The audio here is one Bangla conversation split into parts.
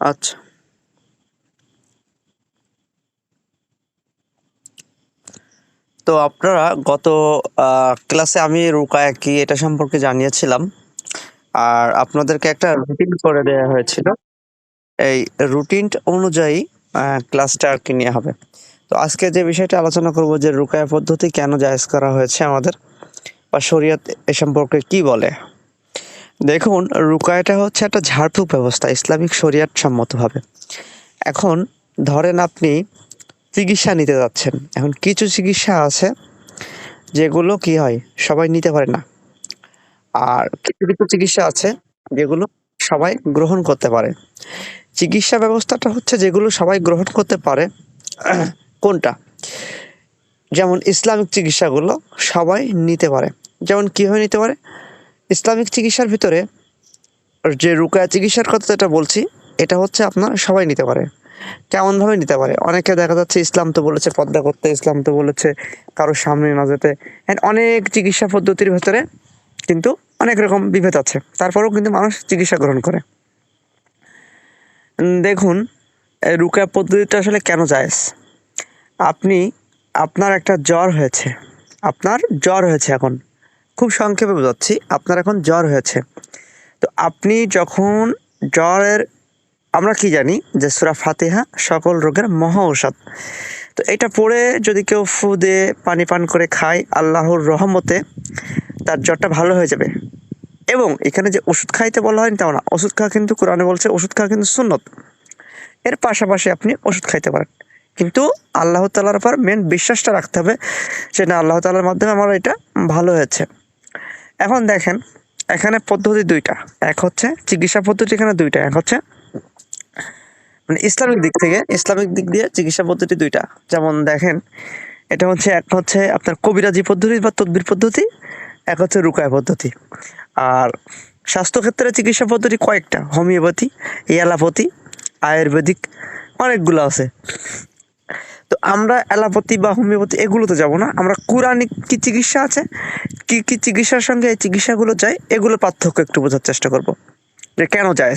আচ্ছা। তো আপনারা গত ক্লাসে আমি রুকায়া কি এটা সম্পর্কে জানিয়েছিলাম। আর আপনাদেরকে একটা রুটিন করে দেওয়া হয়েছিল। এই রুটিন অনুযায়ী ক্লাসটা আর কি নেওয়া হবে। তো আজকে যে বিষয়টা আলোচনা করব যে রুকায়া পদ্ধতি কেন জায়েজ করা হয়েছে আমাদের, বা শরীয়ত এ সম্পর্কে কি বলে? দেখুন, রুকায়াটা হচ্ছে একটা ঝাড়ফুঁক ব্যবস্থা, ইসলামিক শরিয়াত সম্মতভাবে। এখন ধরেন আপনি চিকিৎসা নিতে যাচ্ছেন। এখন কিছু চিকিৎসা আছে যেগুলো কি হয়, সবাই নিতে পারে না। আর কিছু কিছু চিকিৎসা আছে যেগুলো সবাই গ্রহণ করতে পারে। চিকিৎসা ব্যবস্থাটা হচ্ছে যেগুলো সবাই গ্রহণ করতে পারে, কোনটা? যেমন ইসলামিক চিকিৎসাগুলো সবাই নিতে পারে। যেমন কীভাবে নিতে পারে? ইসলামিক চিকিৎসার ভিতরে যে রুকায়া চিকিৎসার কথা যেটা বলছি, এটা হচ্ছে আপনার সবাই নিতে পারে। কেমন ভাবে নিতে পারে? অনেকে দেখা যাচ্ছে ইসলাম তো বলেছে পর্দা করতে, ইসলাম তো বলেছে কারোর সামনে না যেতে। অনেক চিকিৎসা পদ্ধতির ভেতরে কিন্তু অনেক রকম বিভেদ আছে। তারপরেও কিন্তু মানুষ চিকিৎসা গ্রহণ করে। দেখুন রুকায়া পদ্ধতিটা আসলে কেন জায়েজ? আপনি, আপনার একটা জ্বর হয়েছে। আপনার জ্বর হয়েছে এখন। খুব সংক্ষেপে বোঝাচ্ছি, আপনার এখন জ্বর হয়েছে। তো আপনি যখন জ্বরের, আমরা কি জানি যে সুরা ফাতিহা সকল রোগের মহা ঔষধ। তো এটা পড়ে যদি কেউ ফু দিয়ে পানি পান করে খায়, আল্লাহর রহমতে তার জ্বরটা ভালো হয়ে যাবে। এবং এখানে যে ওষুধ খাইতে বলা হয়নি তেমন না, ওষুধ খাওয়া কিন্তু কোরআনে বলছে ওষুধ খাওয়া কিন্তু সুন্নত। এর পাশাপাশি আপনি ওষুধ খাইতে পারেন। কিন্তু আল্লাহ তালার উপর মেন বিশ্বাসটা রাখতে হবে যে না, আল্লাহ তালার মাধ্যমে আমার এটা ভালো হয়েছে। এখন দেখেন, এখানে পদ্ধতি দুইটা। এক হচ্ছে চিকিৎসা পদ্ধতি, এখানে দুইটা। এক হচ্ছে মানে ইসলামিক দিক থেকে, ইসলামিক দিক দিয়ে চিকিৎসা পদ্ধতি দুইটা। যেমন দেখেন, এটা হচ্ছে, এক হচ্ছে আপনার কবিরাজি পদ্ধতি বা তদ্বির পদ্ধতি, এক হচ্ছে রুকায় পদ্ধতি। আর স্বাস্থ্যক্ষেত্রে চিকিৎসা পদ্ধতি কয়েকটা, হোমিওপ্যাথি, এলাপথি, আয়ুর্বেদিক, অনেকগুলো আছে। তো আমরা অ্যালোপ্যাথি বা হোমিওপ্যাথি এগুলোতে যাব না। আমরা কোরআনিক কি চিকিৎসা আছে? কি কি চিকিৎসার সঙ্গে এই চিকিৎসাগুলো যায়? এগুলো পার্থক্য একটু বোঝার চেষ্টা করব। যে কেন যায়?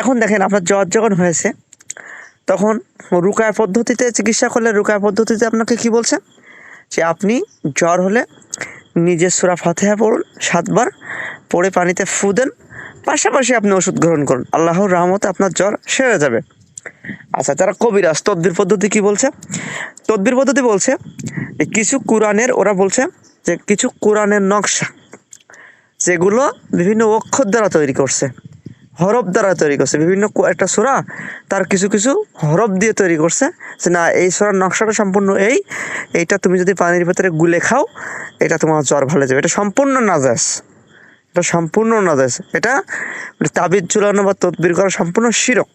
এখন দেখেন আপনার জ্বর যখন হয়েছে, তখন রুকায়া পদ্ধতিতে চিকিৎসা করলে রুকায়া পদ্ধতিতে আপনাকে কি বলছে? যে আপনি জ্বর হলে নিজের সুরা ফাতেহা পড়ুন, সাতবার পড়ে পানিতে ফু দেন, পাশাপাশি আপনি ওষুধ গ্রহণ করুন। আল্লাহর রহমতে আপনার জ্বর সেরে যাবে। আচ্ছা তারা কবিরাজ, তদ্বির পদ্ধতি কি বলছে? তদ্বির পদ্ধতি বলছে কিছু কোরআনের, ওরা বলছে যে কিছু কোরআনের নকশা, যেগুলো বিভিন্ন অক্ষর দ্বারা তৈরি করছে, হরফ দ্বারা তৈরি করছে, বিভিন্ন একটা সোরা তার কিছু কিছু হরফ দিয়ে তৈরি করছে, যে না, এই সোরার নকশাটা সম্পূর্ণ এই, এইটা তুমি যদি পানির ভেতরে গুলে খাও, এটা তোমার জ্বর ভালো যাবে। এটা সম্পূর্ণ নাজাস এটা সম্পূর্ণ নাজাস এটা মানে তাবিজ ঝুলানো বা তদবির করা সম্পূর্ণ শিরক।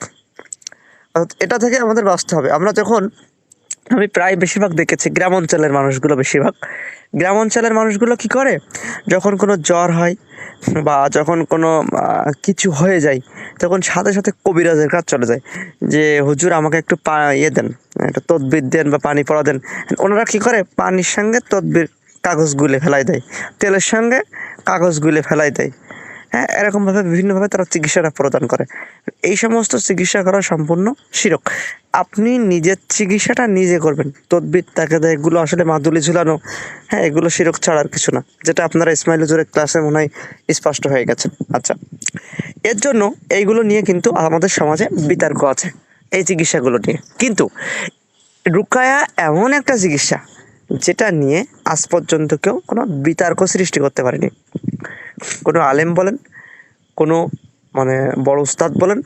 এটা থেকে আমাদের বাঁচতে হবে। আমরা যখন, আমি প্রায় বেশিরভাগ দেখেছি গ্রাম অঞ্চলের মানুষগুলো বেশিরভাগ। গ্রাম অঞ্চলের মানুষগুলো কি করে? যখন কোনো জ্বর হয় বা যখন কোনো কিছু হয়ে যায়, তখন সাথে সাথে কবিরাজের কাজ চলে যায় যে, হুজুর আমাকে একটু পা ইয়ে দেন, একটা তদবির দেন বা পানি পড়া দেন। ওনারা কি করে? পানির সঙ্গে তদবির কাগজ গুলে ফেলাই দেয়। তেলের সঙ্গে কাগজ গুলে ফেলাই দেয়। হ্যাঁ এরকমভাবে বিভিন্নভাবে তারা চিকিৎসাটা প্রদান করে। এই সমস্ত চিকিৎসা করা সম্পূর্ণ শিরক। আপনি নিজের চিকিৎসাটা নিজে করবেন। তদবির তাকে দেয় এগুলো আসলে মাদুলি ঝুলানো হ্যাঁ এগুলো শিরক ছাড়ার কিছু না। যেটা আপনারা ইসমাইল হুজুরের ক্লাসে মনে হয় স্পষ্ট হয়ে গেছে। আচ্ছা এর জন্য এইগুলো নিয়ে কিন্তু আমাদের সমাজে বিতর্ক আছে এই চিকিৎসাগুলো নিয়ে। কিন্তু রুকায়া এমন একটা চিকিৎসা, যেটা নিয়ে আজ পর্যন্ত কেউ কোনো বিতর্ক সৃষ্টি করতে পারেনি। কোনো আলেম বলেন, কোনো মানে বড় উস্তাদ বলেন,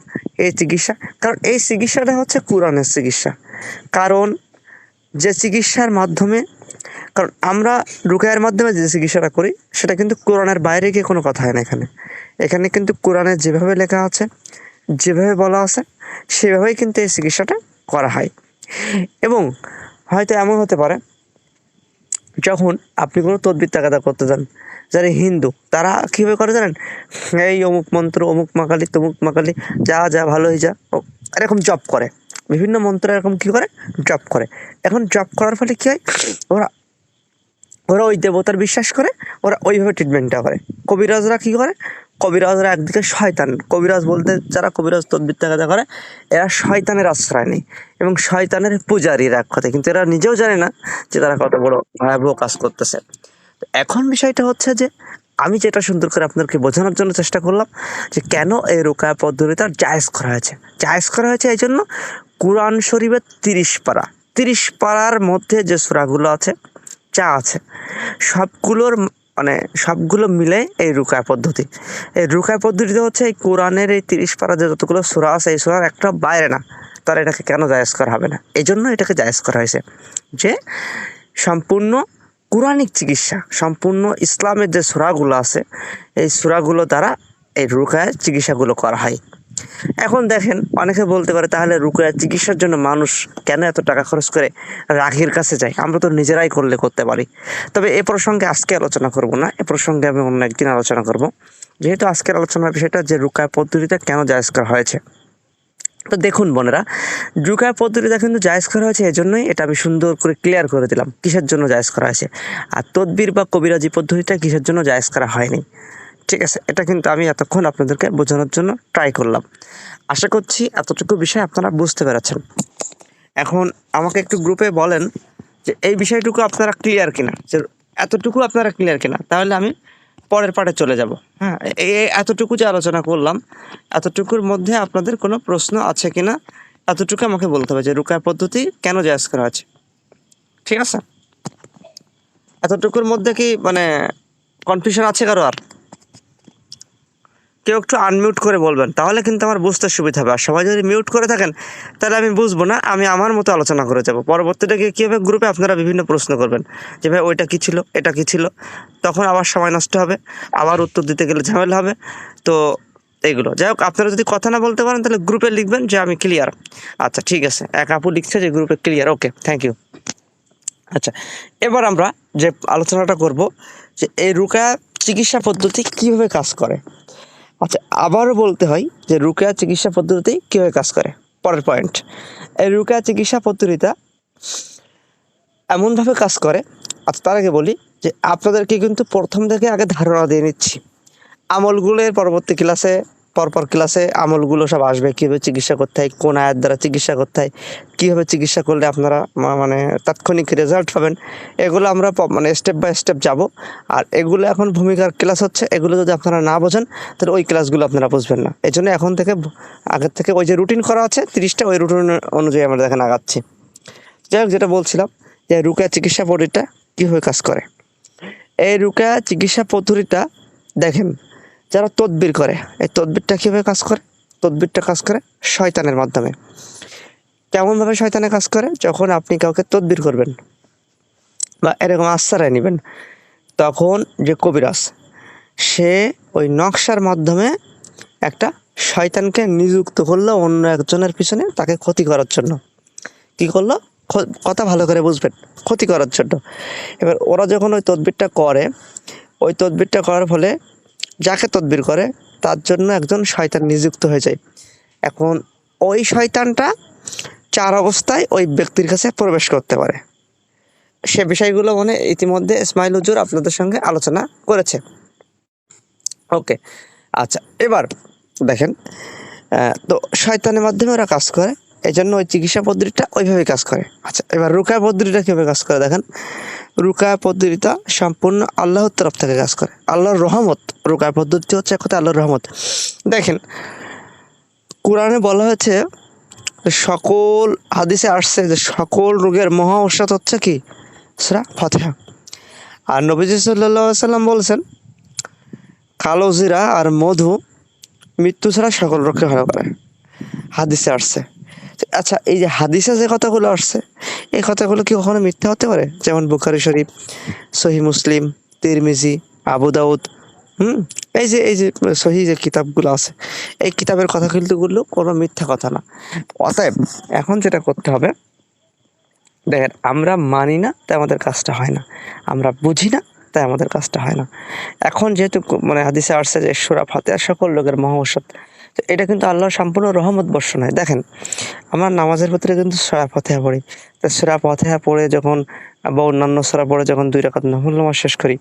এই চিকিৎসা, কারণ এই চিকিৎসাটা হচ্ছে কোরআনের চিকিৎসা। কারণ যে চিকিৎসার মাধ্যমে, কারণ আমরা রুকায়ের মাধ্যমে যে চিকিৎসাটা করি, সেটা কিন্তু কোরআনের বাইরে গিয়ে কোনো কথা হয় না এখানে। এখানে কিন্তু কোরআনে যেভাবে লেখা আছে, যেভাবে বলা আছে, সেভাবেই কিন্তু এই চিকিৎসাটা করা হয়। এবং হয়তো এমন হতে পারে, যখন আপনি কোনো তদবির তাগাদা করতে যান যারা হিন্দু, তারা কীভাবে করে জানেন? এই অমুক মন্ত্র, অমুক মাকালি, তমুক মাকালি, যা যা ভালো হয়ে যা এরকম জব করে। বিভিন্ন মন্ত্র এরকম কী করে? জব করে। এখন জব করার ফলে কী হয়? ওরা ওরা ওই দেবতার বিশ্বাস করে, ওরা ওইভাবে ট্রিটমেন্টটা করে। কবিরাজরা কী করে? কবিরাজরা একদিকে শয়তান। কবিরাজ বলতে যারা কবিরাজ, তদ্বির টাকা করে, এরা শয়তানের আশ্রয় নেই এবং শয়তানের পূজারীর এক কথা কিন্তু এরা নিজেও জানে না যে তারা কত বড় ভয়াবহ কাজ করতেছে। এখন বিষয়টা হচ্ছে যে, আমি যেটা সুন্দর করে আপনাদেরকে বোঝানোর জন্য চেষ্টা করলাম যে কেন এই রোকায়া পদ্ধতিটা জায়েজ করা হয়েছে। জায়েজ করা হয়েছে এই জন্য কোরআন শরীফের তিরিশ পারা। তিরিশ পাড়ার মধ্যে যে সুরাগুলো আছে, যা আছে, সবগুলোর মানে সবগুলো মিলে এই রুকায় পদ্ধতি। এই রুকায় পদ্ধতিতে হচ্ছে এই কোরআনের এই তিরিশ পারা যে যতগুলো সুরা আছে, এই সুরার একটা বাইরে না, তার এটাকে কেন জায়েজ করা হবে না? এই জন্য এটাকে জায়েজ করা হয়েছে। যে সম্পূর্ণ কোরআনিক চিকিৎসা, সম্পূর্ণ ইসলামের যে সুরাগুলো আছে, এই সুরাগুলো দ্বারা এই রুকায় চিকিৎসাগুলো করা হয়। এখন দেখেন, অনেকে বলতে পারে, তাহলে রুকায় চিকিৎসার জন্য মানুষ কেন এত টাকা খরচ করে রাগের কাছে যায়? আমরা তো নিজেরাই করলে করতে পারি। তবে এ প্রসঙ্গে আজকে আলোচনা করব না। এ প্রসঙ্গে আমি অন্য একদিন আলোচনা করব। যেহেতু আজকের আলোচনার বিষয়টা যে রুকায় পদ্ধতিটা কেন জায়জ করা হয়েছে তো দেখুন বোনেরা রুকায় পদ্ধতিটা কিন্তু জায়জ করা হয়েছে, এজন্যই এটা আমি সুন্দর করে ক্লিয়ার করে দিলাম, কিসের জন্য জায়জ করা হয়েছে। আর তদবির বা কবিরাজি পদ্ধতিটা কিসের জন্য জায়জ করা হয়নি। ঠিক আছে, এটা কিন্তু আমি এতক্ষণ আপনাদেরকে বোঝানোর জন্য ট্রাই করলাম। আশা করছি এতটুকু বিষয় আপনারা বুঝতে পেরেছেন। এখন আমাকে একটু গ্রুপে বলেন যে, এই বিষয়টুকু আপনারা ক্লিয়ার কিনা, যে এতটুকু আপনারা ক্লিয়ার কিনা, তাহলে আমি পরের পাঠে চলে যাব। হ্যাঁ। এতটুকু যে আলোচনা করলাম এতটুকুর মধ্যে আপনাদের কোনো প্রশ্ন আছে কি না এতটুকু আমাকে বলতে হবে যে রুকায় পদ্ধতি কেন জায়জ করা আছে ঠিক আছে? এতটুকুর মধ্যে কি মানে কনফিউশন আছে কারও আর? কেউ একটু আনমিউট করে বলবেন, তাহলে কিন্তু আমার বুঝতে সুবিধা হবে। আর সবাই যদি মিউট করে থাকেন, তাহলে আমি বুঝব না, আমি আমার মতো আলোচনা করে যাব। পরবর্তীতে গিয়ে কী হবে? গ্রুপে আপনারা বিভিন্ন প্রশ্ন করবেন, যে ভাই, ওইটা কী ছিল? এটা কী ছিল? তখন আবার সময় নষ্ট হবে, আবার উত্তর দিতে গেলে ঝামেলা হবে। তো এইগুলো যাই হোক, আপনারা যদি কথা না বলতে পারেন, তাহলে গ্রুপে লিখবেন যে আমি ক্লিয়ার আচ্ছা ঠিক আছে। এক আপু লিখছে যে গ্রুপে ক্লিয়ার ওকে থ্যাংক ইউ আচ্ছা এবার আমরা যে আলোচনাটা করব, যে এই রুকা চিকিৎসা পদ্ধতি কীভাবে কাজ করে? আচ্ছা আবারও বলতে হয় যে রুকা চিকিৎসা পদ্ধতি কীভাবে কাজ করে। পরের পয়েন্ট এই রুকা চিকিৎসা পদ্ধতিটা এমনভাবে কাজ করে আচ্ছা তার আগে বলি যে আপনাদেরকে কিন্তু প্রথম থেকে আগে ধারণা দিয়ে নিচ্ছি। আমলগুলোর পরবর্তী ক্লাসে পরপর ক্লাসে আমলগুলো সব আসবে। কীভাবে চিকিৎসা করতে হয়, কোন আয়ের দ্বারা চিকিৎসা করতে হয়, কীভাবে চিকিৎসা করলে আপনারা মানে তাৎক্ষণিক রেজাল্ট পাবেন, এগুলো আমরা মানে স্টেপ বাই স্টেপ যাব। আর এগুলো এখন ভূমিকার ক্লাস হচ্ছে, এগুলো যদি আপনারা না বোঝেন, তাহলে ওই ক্লাসগুলো আপনারা বুঝবেন না। এই জন্য এখন থেকে আগের থেকে ওই যে রুটিন করা আছে, তিরিশটা, ওই রুটিন অনুযায়ী আমরা দেখেন আগাচ্ছি। যাই হোক, যেটা বলছিলাম যে রুকা চিকিৎসা পদ্ধতিটা কীভাবে কাজ করে? এই রুকা চিকিৎসা পদ্ধতিটা দেখেন যারা তদবির করে, এই তদবিরটা কীভাবে কাজ করে? তদবিরটা কাজ করে শয়তানের মাধ্যমে। কেমনভাবে শয়তানে কাজ করে? যখন আপনি কাউকে তদবির করবেন বা এরকম আশ্রয় নেবেন, তখন যে কবিরাজ, সে ওই নকশার মাধ্যমে একটা শয়তানকে নিযুক্ত করল অন্য একজনের পিছনে তাকে ক্ষতি করার জন্য। কি করল? কথা ভালো করে বুঝবেন, ক্ষতি করার জন্য। এবার ওরা যখন ওই তদবিরটা করে, ওই তদবিরটা করার ফলে যাকে তদবির করে, তার জন্য একজন শয়তান নিযুক্ত হয়ে যায়। এখন ওই শয়তানটা চার অবস্থায় ওই ব্যক্তির কাছে প্রবেশ করতে পারে। সে বিষয়গুলো মানে ইতিমধ্যে ইসমাইল হুজুর আপনাদের সঙ্গে আলোচনা করেছে। ওকে আচ্ছা এবার দেখেন তো শয়তানের মাধ্যমে ওরা কাজ করে। এই জন্য ওই চিকিৎসা পদ্ধতিটা ওইভাবে কাজ করে। আচ্ছা এবার রুকা পদ্ধতিটা কীভাবে কাজ করে দেখেন। রুকা পদ্ধতিটা সম্পূর্ণ আল্লাহর তরফ থেকে কাজ করে। আল্লাহর রহমত, রুকা পদ্ধতি হচ্ছে এক কথা আল্লাহর রহমত। দেখেন, কোরআনে বলা হয়েছে, সকল হাদিসে আসছে যে সকল রোগের মহা ঔষধ হচ্ছে কি? সেটা ফাতেহা। আর নবীজি সাল্লাহ সাল্লাম বলছেন, কালো জিরা আর মধু মৃত্যু ছাড়া সকল রোগকে ভালো করে। হাদিসে আসছে। আচ্ছা এই যে হাদিসে যে কথাগুলো আসছে, এই কথাগুলো কি কখনো মিথ্যা হতে পারে? যেমন বুখারি শরীফ সহি মুসলিম, তিরমিজি, আবু দাউদ, হুম? এই যে এই যে সহি যে কিতাবগুলো আছে, এই কিতাবের কথা কিন্তু গুলো কোনো মিথ্যা কথা না। অতএব এখন যেটা করতে হবে, দেখেন, আমরা মানি না, তাই আমাদের কাজটা হয় না। আমরা বুঝি না, তাই আমাদের কাজটা হয় না। এখন যেহেতু মানে হাদিসে আসছে যে সুরা ফাতে সকল লোকের মহা ঔষধ তো এটা কিন্তু আল্লাহর সম্পূর্ণ রহমত বর্ষণ হয় দেখেন, আমরা নামাজের ভিতরে কিন্তু সরা ফতেহা পড়ি। তো সরা ফতেহা পড়ে যখন বা অন্যান্য সরা পড়ে যখন দুই রাকাত নফল নামাজ শেষ করি,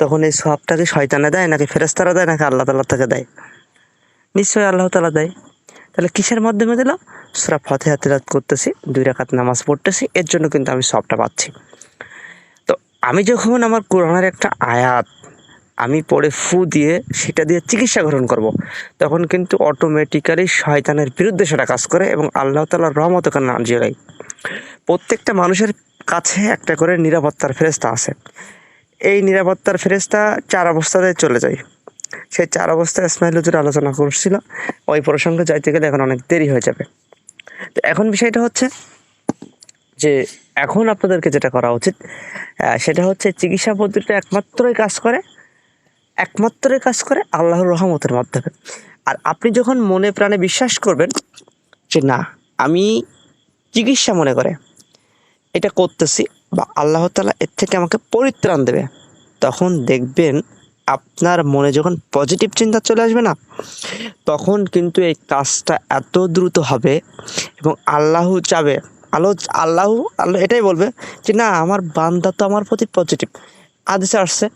তখন এই সবটাকে শয়তানে দেয় নাকি ফেরেস্তারা দেয় নাকি আল্লাহ তাল্লাহ থেকে দেয়? নিশ্চয়ই আল্লাহ তালা দেয়। তাহলে কিসের মাধ্যমে দিল? সুরা ফতেহা তিলাত করতেছি, দুই রাকাত নামাজ পড়তেছি, এর জন্য কিন্তু আমি সবটা পাচ্ছি। তো আমি যখন আমার কোরআনের একটা আয়াত আমি পড়ে ফু দিয়ে সেটা দিয়ে চিকিৎসা গ্রহণ করব। তখন কিন্তু অটোমেটিক্যালি শয়তানের বিরুদ্ধে সেটা কাজ করে এবং আল্লাহ তালার রহমত নাজিয়ে দেয়। প্রত্যেকটা মানুষের কাছে একটা করে নিরাপত্তার ফেরেস্তা আছে। এই নিরাপত্তার ফেরেস্তা চার অবস্থাতে চলে যায়। সেই চার অবস্থায় ইসমাইল হুজুর আলোচনা করছিল। ওই প্রসঙ্গে যাইতে গেলে এখন অনেক দেরি হয়ে যাবে। তো এখন বিষয়টা হচ্ছে যে এখন আপনাদেরকে যেটা করা উচিত সেটা হচ্ছে চিকিৎসা পদ্ধতিটা একমাত্রই কাজ করে একমাত্রই কাজ করে আল্লাহর রহমতের মাধ্যমে। আর আপনি যখন মনে প্রাণে বিশ্বাস করবেন যে না, আমি চিকিৎসা মনে করে, এটা করতেছি বা আল্লাহ তালা এর থেকে আমাকে পরিত্রাণ দেবে, তখন দেখবেন আপনার মনে যখন পজিটিভ চিন্তা চলে আসবে না, তখন কিন্তু এই কাজটা এত দ্রুত হবে এবং আল্লাহ চাবে। আলো আল্লাহ আল্লাহ এটাই বলবে যে, না, আমার বান্দা তো আমার প্রতি পজিটিভ আদেশে আসছে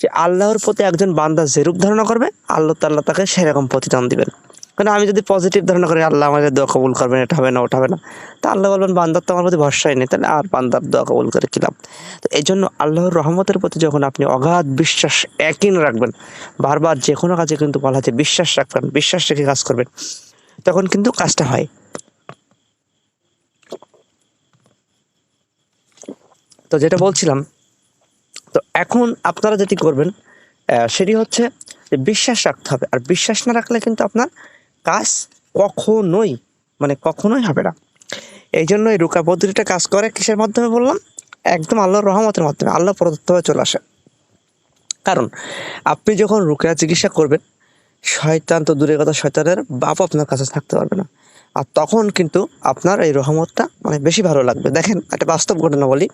যে আল্লাহর প্রতি একজন বান্দা যেরূপ ধারণা করবে, আল্লাহ তাল্লাহ তাকে সেরকম প্রতিদান দিবেন। কারণ আমি যদি পজিটিভ ধারণা করি, আল্লাহ আমাদের দোয়া কবুল করবেন, এটা হবে না, ওটা হবে না। তা আল্লাহ বলবেন, বান্দার তো আমার প্রতি ভরসাই নেই, তাহলে আর বান্দার দোয়া কবুল করে কিলাম তো এই জন্য আল্লাহর রহমতের প্রতি যখন আপনি অগাধ বিশ্বাস একই রাখবেন, বারবার যে কোনো কাজে কিন্তু বলা হচ্ছে বিশ্বাস রাখবেন, বিশ্বাস রেখে কাজ করবেন, তখন কিন্তু কাজটা হয়। তো যেটা বলছিলাম এখন আপনারা যেটি করবেন সেটি হচ্ছে যে বিশ্বাস রাখতে হবে। আর বিশ্বাস না রাখলে কিন্তু আপনার কাজ কখনোই মানে কখনোই হবে না। এই জন্য এই রুকা পদ্ধতিটা কাজ করে, কিসের মাধ্যমে বললাম? একদম আল্লাহর রহমতের মাধ্যমে, আল্লাহ প্রদত্ত হয়ে চলে আসে। কারণ আপনি যখন রুকা চিকিৎসা করবেন, শয়তান তো দূরের কথা, শয়তানের বাপ আপনার কাছে থাকতে পারবে না। আর তখন কিন্তু আপনার এই রহমতটা মানে বেশি ভালো লাগবে। দেখেন, একটা বাস্তব ঘটনা বলি।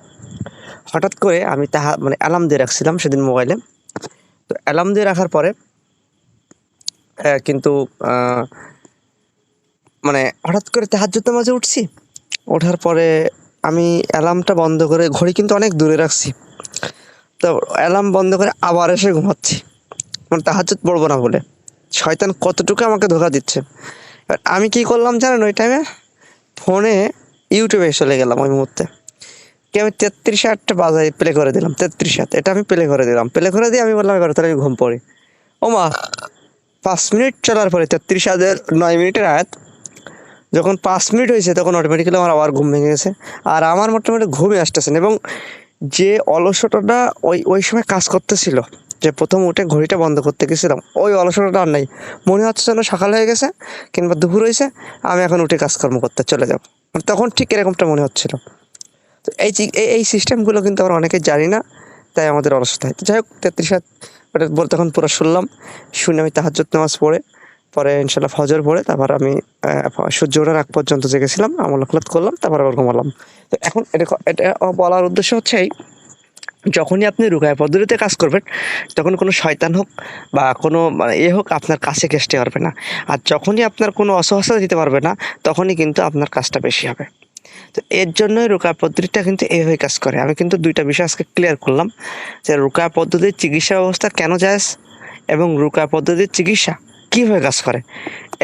হঠাৎ করে আমি তাহা মানে অ্যালার্ম দিয়ে রাখছিলাম সেদিন মোবাইলে তো অ্যালার্ম দিয়ে রাখার পরে কিন্তু মানে হঠাৎ করে তাহাজ্জুদের মাঝে উঠছি। ওঠার পরে আমি অ্যালার্মটা বন্ধ করে ঘড়ি কিন্তু অনেক দূরে রাখছি। তো অ্যালার্ম বন্ধ করে আবার এসে ঘুমাচ্ছি। মানে তাহাজ্জুদ পড়ব না বলে। শয়তান কতটুকু আমাকে ধোকা দিচ্ছে। এবার আমি কি করলাম জানেন ওই টাইমে ফোনে ইউটিউবে চলে গেলাম ওই মুহূর্তে। কি আমি তেত্রিশ আটটা বাজায় প্লে করে দিলাম, তেত্রিশ হাত এটা আমি প্লে করে দিলাম। প্লে করে দিয়ে আমি বললাম, এবার তাহলে আমি ঘুম পড়ি। ও মা পাঁচ মিনিট চলার পরে তেত্রিশ হাজার নয় মিনিটের আয়াত, যখন পাঁচ মিনিট হয়েছে, তখন অটোমেটিক্যালি আমার আবার ঘুম ভেঙে গেছে। আর আমার মোটামুটি ঘুমই আসতেছেন এবং যে অলসতাটা ওই ওই সময় কাজ করতেছিল, যে প্রথম উঠে ঘড়িটা বন্ধ করতে গেছিলাম, ওই অলসতাটা আর নাই। মনে হচ্ছে যেন সকাল হয়ে গেছে, কিংবা দুপুর হয়েছে, আমি এখন উঠে কাজকর্ম করতে চলে যাব। তখন ঠিক এরকমটা মনে হচ্ছিল। তো এই এই সিস্টেমগুলো কিন্তু আমরা অনেকে জানি না, তাই আমাদের অলসতা হয়। যাই হোক, তেত্রিশ হাত ওটা তখন পুরো শুনলাম, শুনে আমি তাহাজ্জুদ নামাজ পড়ে, পরে ইনশাল্লাহ ফজর পড়ে, তারপর আমি সূর্য ওঠার আগ পর্যন্ত জেগেছিলাম, আমল আখলাত করলাম, তারপর আবার ঘুমালাম। তো এখন এটা এটা বলার উদ্দেশ্য হচ্ছে এই, যখনই আপনি রুকায় পদ্ধতিতে কাজ করবেন, তখন কোনো শয়তান হোক বা কোনো মানে এ হোক, আপনার কাছে ঘেসতে পারবে না। আর যখনই আপনার কোনো অসহসতা দিতে পারবে না, তখনই কিন্তু আপনার কাজটা বেশি হবে। তো এর জন্যই রুকা পদ্ধতিটা কিন্তু এইভাবে কাজ করে। আমি কিন্তু দুইটা বিষয় আজকে ক্লিয়ার করলাম, যে রুকা পদ্ধতির চিকিৎসা ব্যবস্থা কেন যায় এবং রুকা পদ্ধতির চিকিৎসা কীভাবে কাজ করে।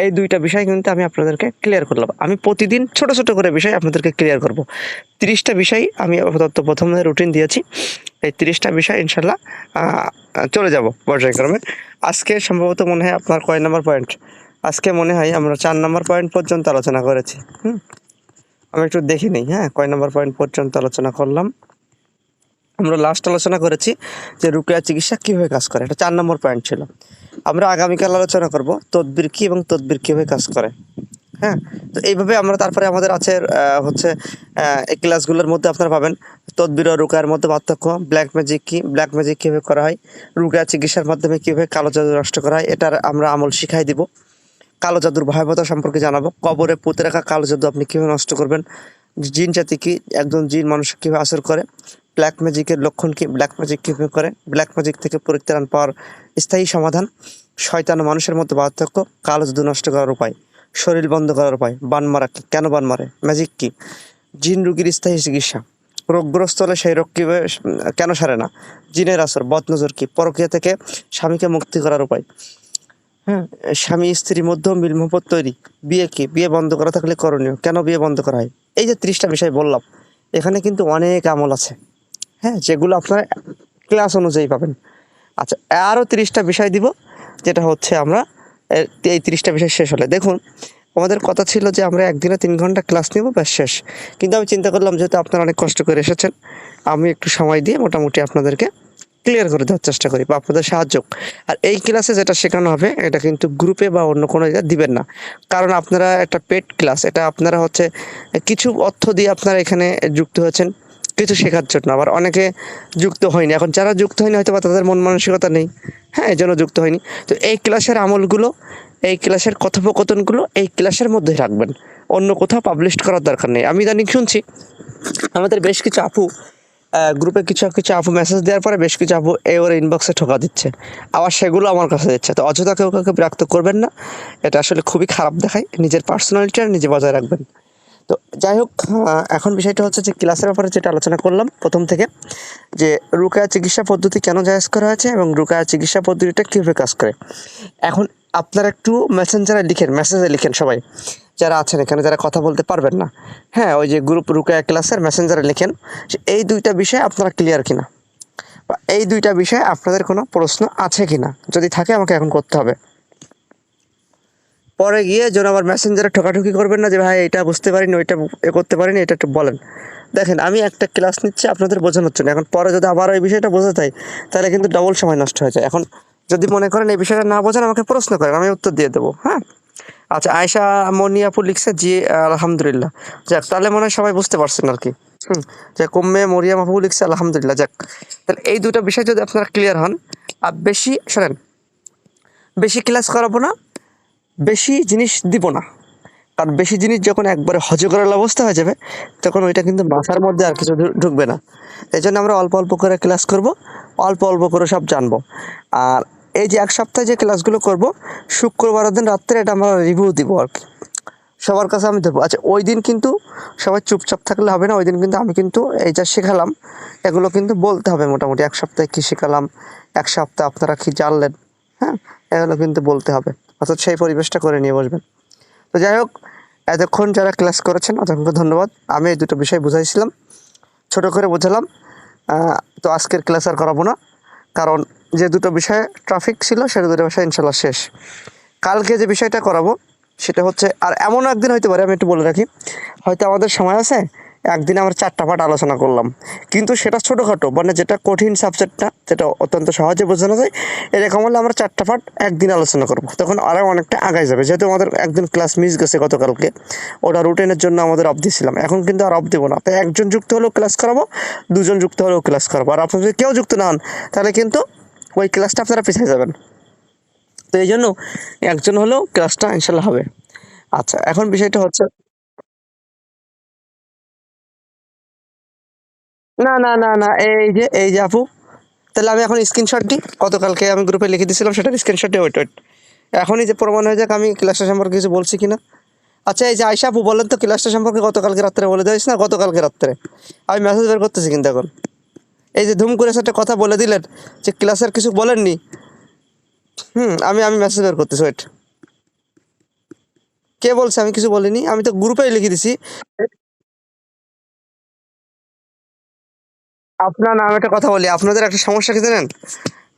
এই দুইটা বিষয় কিন্তু আমি আপনাদেরকে ক্লিয়ার করলাম। আমি প্রতিদিন ছোট ছোট করে বিষয় আপনাদেরকে ক্লিয়ার করব। তিরিশটা বিষয় আমি আপাতত প্রথমে রুটিন দিয়েছি। এই তিরিশটা বিষয় ইনশাল্লাহ চলে যাব পর্যায়ক্রমে। আজকে সম্ভবত মনে হয় আপনার কয় নম্বর পয়েন্ট আজকে মনে হয় আমরা চার নম্বর পয়েন্ট পর্যন্ত আলোচনা করেছি। হুম? আমি একটু দেখে নিই হ্যাঁ? কয় নম্বর পয়েন্ট পর্যন্ত আলোচনা করলাম। আমরা লাস্ট আলোচনা করেছি যে রুকিয়া চিকিৎসা কীভাবে কাজ করে, এটা চার নম্বর পয়েন্ট ছিল। আমরা আগামীকাল আলোচনা করব তদবির কী এবং তদবির কীভাবে কাজ করে হ্যাঁ? তো এইভাবে আমরা তারপরে আমাদের আছে হচ্ছে এই ক্লাসগুলোর মধ্যে আপনারা পাবেন তদবির ও রুকার মধ্যে পার্থক্য ব্ল্যাক ম্যাজিক কী ব্ল্যাক ম্যাজিক কীভাবে করা হয় রুকা চিকিৎসার মাধ্যমে কীভাবে কালো জাদু নষ্ট করা হয়, এটার আমরা আমল শিখাই দিব। কালো জাদুর ভয়াবহতা সম্পর্কে জানাব। কবরে পুঁতে রাখা কালো জাদু আপনি কীভাবে নষ্ট করবেন? জিন জাতি কি একজন জিন মানুষ কীভাবে আসর করে? ব্ল্যাক ম্যাজিকের লক্ষণ কি? ব্ল্যাক ম্যাজিক কীভাবে করে? ব্ল্যাক ম্যাজিক থেকে পরিত্রাণ পাওয়ার স্থায়ী সমাধান? শয়তান মানুষের মধ্যে পার্থক্য কালো জাদু নষ্ট করার উপায়। শরীর বন্ধ করার উপায়। বান মারা কি? কেন বান মারে? ম্যাজিক কি? জিন রুগীর স্থায়ী চিকিৎসা। রোগগ্রস্ত হলে সেই রোগ কীভাবে কেন সারে না? জিনের আসর, বদনজর কি? পরকীয়া থেকে স্বামীকে মুক্তি করার উপায়। হ্যাঁ স্বামী স্ত্রীর মধ্যেও মিল মহব্বত তৈরি। বিয়ে কি বিয়ে বন্ধ করা থাকলে করণীয়। কেন বিয়ে বন্ধ করা হয়? এই যে ত্রিশটা বিষয় বললাম, এখানে কিন্তু অনেক আমল আছে। হ্যাঁ যেগুলো আপনারা ক্লাস অনুযায়ী পাবেন। আচ্ছা আরও তিরিশটা বিষয় দিব, যেটা হচ্ছে আমরা এই তিরিশটা বিষয় শেষ হলে। দেখুন, আমাদের কথা ছিল যে আমরা একদিনে তিন ঘণ্টা ক্লাস নেব, ব্যাস শেষ। কিন্তু আমি চিন্তা করলাম, যেহেতু আপনারা অনেক কষ্ট করে এসেছেন, আমি একটু সময় দিয়ে মোটামুটি আপনাদেরকে ক্লিয়ার করে দেওয়ার চেষ্টা করি, বা আপনাদের সাহায্য। আর এই ক্লাসে যেটা শেখানো হবে, এটা কিন্তু গ্রুপে বা অন্য কোনো জায়গায় দিবেন না। কারণ আপনারা একটা পেড ক্লাস এটা আপনারা হচ্ছে কিছু অর্থ দিয়ে আপনারা এখানে যুক্ত হয়েছেন, কিছু শেখার জন্য। আবার অনেকে যুক্ত হয়নি। এখন যারা যুক্ত হয়নি, হয়তো বা তাদের মন মানসিকতা নেই। হ্যাঁ এই জন্য যুক্ত হয়নি। তো এই ক্লাসের আমলগুলো, এই ক্লাসের কথোপকথনগুলো এই ক্লাসের মধ্যেই রাখবেন। অন্য কোথাও পাবলিশ করার দরকার নেই। আমি জানি শুনছি, আমাদের বেশ কিছু আপু গ্রুপে কিছু কিছু আপু মেসেজ দেওয়ার পরে বেশ কিছু আপু এই ওর ইনবক্সে ঠোকা দিচ্ছে। আবার সেগুলো আমার কাছে দিচ্ছে। তো অযথা কেউ কাউকে বিরক্ত করবেন না। এটা আসলে খুবই খারাপ দেখায়। নিজের পার্সোনালিটি আর নিজে বজায় রাখবেন। তো যাই হোক এখন বিষয়টা হচ্ছে যে ক্লাসের ব্যাপারে যেটা আলোচনা করলাম প্রথম থেকে, যে রুকায়া চিকিৎসা পদ্ধতি কেন জায়জ করা হয়েছে এবং রুকায়া চিকিৎসা পদ্ধতিটা কীভাবে কাজ করে। এখন আপনারা একটু মেসেঞ্জারে লিখেন মেসেজে লিখেন সবাই। যারা আছেন এখানে, যারা কথা বলতে পারবেন না। হ্যাঁ ওই যে গ্রুপ রুকায়া ক্লাসের মেসেঞ্জারে লেখেন, এই দুইটা বিষয় আপনারা ক্লিয়ার কিনা? বা এই দুইটা বিষয়ে আপনাদের কোনো প্রশ্ন আছে কিনা? যদি থাকে, আমাকে এখন করতে হবে। পরে গিয়ে যেন আবার মেসেঞ্জারে ঠোকাঠুকি করবেন না যে, ভাই, এটা বুঝতে পারিনি, ওইটা এ করতে পারিনি, এটা একটু বলেন। দেখেন, আমি একটা ক্লাস নিচ্ছি আপনাদের বোঝানোর জন্য। এখন পরে যদি আবার ওই বিষয়টা বোঝাতে হয় তাহলে কিন্তু ডবল সময় নষ্ট হয়ে যায়। এখন যদি মনে করেন এই বিষয়টা না বোঝেন, আমাকে প্রশ্ন করেন, আমি উত্তর দিয়ে দেবো। হ্যাঁ? আচ্ছা আয়সা মনিয়াপুর লিখছে, জি আলহামদুলিল্লাহ। যাক, তাহলে মনে হয় সবাই বুঝতে পারছেন আর কি। হুম, যে কমে মরিয়া আপু লিখছে, আলহামদুলিল্লাহ। যাক, তাহলে এই দুটো বিষয় যদি আপনারা ক্লিয়ার হন, আর বেশি, শোনেন, বেশি ক্লাস করাবো না, বেশি জিনিস দিব না। কারণ বেশি জিনিস যখন একবারে হজ করার অবস্থা হয়ে যাবে, তখন ওইটা কিন্তু মাথার মধ্যে আর কিছু ঢুকবে না। এই জন্য আমরা অল্প অল্প করে ক্লাস করব, অল্প অল্প করে সব জানব। আর এই যে এক সপ্তাহে যে ক্লাসগুলো করব শুক্রবারের দিন রাত্রে এটা আমরা রিভিউ দিব আর কি। সবার কাছে আমি দেবো আচ্ছা ওই দিন কিন্তু সবাই চুপচাপ থাকলে হবে না, ওই দিন কিন্তু আমি কিন্তু এই যা শেখালাম, এগুলো কিন্তু বলতে হবে মোটামুটি। এক সপ্তাহে কী শেখালাম, এক সপ্তাহে আপনারা কী জানলেন হ্যাঁ? এগুলো কিন্তু বলতে হবে। অর্থাৎ সেই পরিবেশটা করে নিয়ে বসবেন। তো যাই হোক, এতক্ষণ যারা ক্লাস করেছেন, অসংখ্য ধন্যবাদ। আমি এই দুটো বিষয় বুঝাইছিলাম, ছোট করে বোঝালাম। তো আজকের ক্লাস আর করাবো না, কারণ যে দুটো বিষয়ে ট্রাফিক ছিল, সেটা দুটো বিষয় ইনশাল্লাহ শেষ। কালকে যে বিষয়টা করাবো, সেটা হচ্ছে, আর এমন একদিন হইতে পারে, আমি একটু বলে রাখি, হয়তো আমাদের সময় আছে, একদিন আমরা চারটা পাঠ আলোচনা করলাম। কিন্তু সেটা ছোটোখাটো মানে যেটা কঠিন সাবজেক্টটা যেটা অত্যন্ত সহজে বোঝানো যায়, এরকম হলে আমরা চারটা পাঠ একদিন আলোচনা করব। তখন আরও অনেকটা আগায় যাবে। যেহেতু আমাদের একদিন ক্লাস মিস গেছে গতকালকে ওটা রুটিনের জন্য আমাদের অফ দিয়েছিলাম। এখন কিন্তু আর অফ দেবো না। তাই একজন যুক্ত হলেও ক্লাস করাবো, দুজন যুক্ত হলেও ক্লাস করাবো। আর আপনারা যদি কেউ যুক্ত না হন, তাহলে কিন্তু ওই ক্লাসটা আপনারা পিছিয়ে যাবেন। তো এই জন্য একজন হলেও ক্লাসটা ইনশাল্লাহ হবে। আচ্ছা এখন বিষয়টা হচ্ছে না না না না, এই যে এই যে আপু, তাহলে আমি এখন স্ক্রিনশট দিই। গতকালকে আমি গ্রুপে লিখে দিয়েছিলাম সেটার স্ক্রিনশট ওয়েট ওয়েট এখনই যে প্রমাণ হয়ে যাক আমি ক্লাসটা সম্পর্কে কিছু বলছি কিনা। আচ্ছা এই যে আয়সা আপু, বলেন তো ক্লাসটা সম্পর্কে গতকালকে রাত্রে বলে দিয়েছ না গতকালকে রাত্রে? আমি মেসেজ বের করতেছি কিন্তু এখন। এই যে ধুম করে একটা কথা বলে দিলেন যে ক্লাসের কিছু বলেননি। হুম, আমি আমি মেসেজ বের করতেছি ওয়েট কে বলছে? আমি কিছু বলিনি। আমি তো গ্রুপেই লিখে দিছি। আপনার নাম একটা কথা বলি। আপনাদের একটা সমস্যা কি জানেন?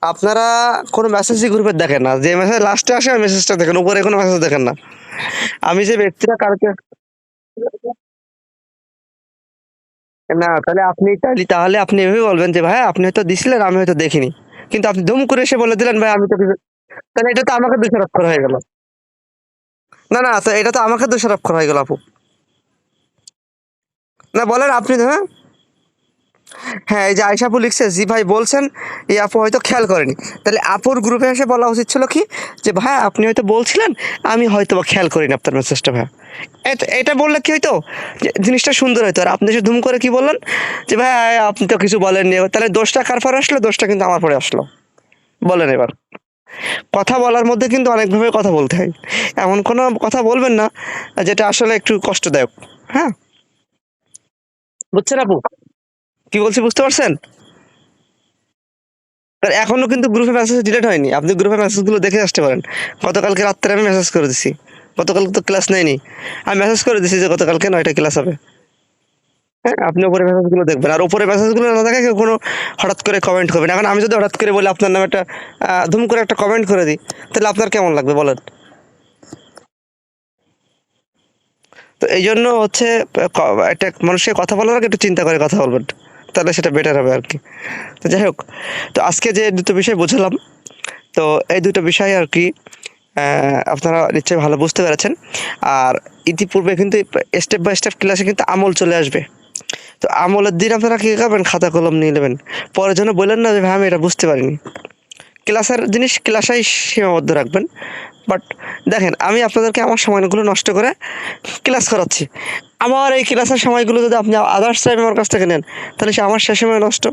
আপনারা কোনো মেসেজই গ্রুপে দেখেন না। যে মেসেজ লাস্টে আসে মেসেজটা দেখেন। উপরে কোনো মেসেজ দেখেন না। আমি যে ব্যক্তিরা কালকে না, তাহলে আপনি তাহলে আপনি এভাবে বলবেন যে, ভাই, আপনি হয়তো দিছিলেন, আমি হয়তো দেখিনি। কিন্তু আপনি ধুম করে এসে বলে দিলেন, ভাই, আমি তো তাহলে এটা তো আমাকে দোষারোপ করা হয়ে গেল। না না, তো এটা তো আমাকে দোষারোপ করা হয়ে গেল, আপু। না, বলেন আপনি হ্যাঁ? হ্যাঁ এই যে আয়সা আপু লিখছে, জি ভাই বলছেন, এই আপু হয়তো খেয়াল করেনি। তাহলে আপুর গ্রুপে এসে বলা উচিত ছিল কি, যে ভাই আপনি হয়তো বলছিলেন, আমি হয়তো বা খেয়াল করিনি আপনার মেসেজটা ভাই এটা বললে কি হইতো? জিনিসটা সুন্দর হইতো। আর আপনি এসে ধুম করে কি বললেন, যে ভাই আপনি তো কিছু বলেননি, তাহলে দোষটা কার পরে আসলো? দোষটা কিন্তু আমার পরে আসলো। বলেন এবার। কথা বলার মধ্যে কিন্তু অনেকভাবে কথা বলতে হয়। এমন কোনো কথা বলবেন না, যেটা আসলে একটু কষ্টদায়ক। হ্যাঁ? বুঝছেন আপু? কি বলছি, বুঝতে পারছেন? আর এখনও কিন্তু গ্রুপে মেসেজ ডিলিট হয়নি। আপনি গ্রুপে মেসেজগুলো দেখে আসতে পারেন। গতকালকে রাত্রে আমি মেসেজ করে দিছি। গতকাল তো ক্লাস নেয়নি। আমি মেসেজ করে দিছি যে গতকালকে নয়টা ক্লাস হবে। হ্যাঁ আপনি উপরে মেসেজগুলো দেখবেন। আর উপরে মেসেজগুলো না দেখে কেউ কোনো হঠাৎ করে কমেন্ট করবেন এখন আমি যদি হঠাৎ করে বলি আপনার নামে একটা ধুম করে একটা কমেন্ট করে দিই, তাহলে আপনার কেমন লাগবে বলেন? তো এই জন্য হচ্ছে একটা মানুষের কথা বলার আগে একটু চিন্তা করে কথা বলবেন। তাহলে সেটা বেটার হবে আর কি। তো যাই হোক, তো আজকে যে দুটো বিষয় বুঝলাম, তো এই দুটো বিষয় আর কি আপনারা নিশ্চয়ই ভালো বুঝতে পেরেছেন। আর ইতিপূর্বে কিন্তু স্টেপ বাই স্টেপ ক্লাসে কিন্তু আমল চলে আসবে। তো আমলের দিন আপনারা কী করবেন খাতা কলম নিয়ে নেবেন। পরের জন্য বললেন না যে, ভাই, আমি এটা বুঝতে পারিনি। ক্লাসের জিনিস ক্লাসেই সীমাবদ্ধ রাখবেন। বাট দেখেন, আমি আপনাদেরকে আমার সময়গুলো নষ্ট করে ক্লাস করাচ্ছি। আমার এই ক্লাসের সময়গুলো যদি আপনি আদার্স টাইম আমার কাছ থেকে নেন, তাহলে সে আমার সে সময় নষ্ট।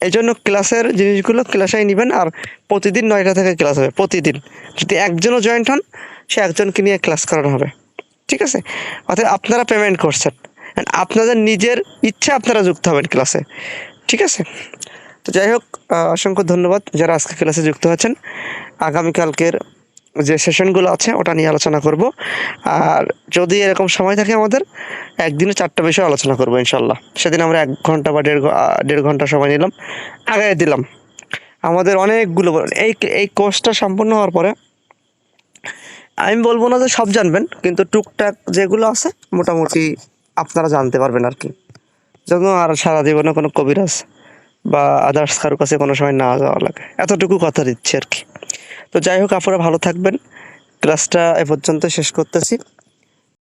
এই জন্য ক্লাসের জিনিসগুলো ক্লাসেই নেবেন আর প্রতিদিন নয়টা থেকে ক্লাস হবে, প্রতিদিন। যদি একজনও জয়েন্ট হন, সে একজনকে নিয়ে ক্লাস করানো হবে। ঠিক আছে? অর্থাৎ আপনারা পেমেন্ট করছেন। আপনাদের নিজের ইচ্ছা আপনারা যুক্ত হবেন ক্লাসে ঠিক আছে? তো যাই হোক অসংখ্য ধন্যবাদ যারা আজকে ক্লাসে যুক্ত হয়েছেন। আগামীকালকের যে সেশনগুলো আছে, ওটা নিয়ে আলোচনা করব। আর যদি এরকম সময় থাকে আমাদের, একদিনে চারটা বিষয় আলোচনা করব ইনশাল্লাহ। সেদিন আমরা এক ঘণ্টা বা দেড় দেড় ঘণ্টা সময় নিলাম, আগায় দিলাম। আমাদের অনেকগুলো এই এই কোর্সটা সম্পূর্ণ হওয়ার পরে, আমি বলব না যে সব জানবেন, কিন্তু টুকটাক যেগুলো আছে, মোটামুটি আপনারা জানতে পারবেন আর কি। যেন আর সারা জীবনে কোনো কবিরাজ বা আদার্স কারও কাছে কোনো সময় না যাওয়া লাগে। এতটুকু কথা দিচ্ছি আর কি। তো যাই হোক আপনারা ভালো থাকবেন। ক্লাসটা এ পর্যন্ত শেষ করতেছি।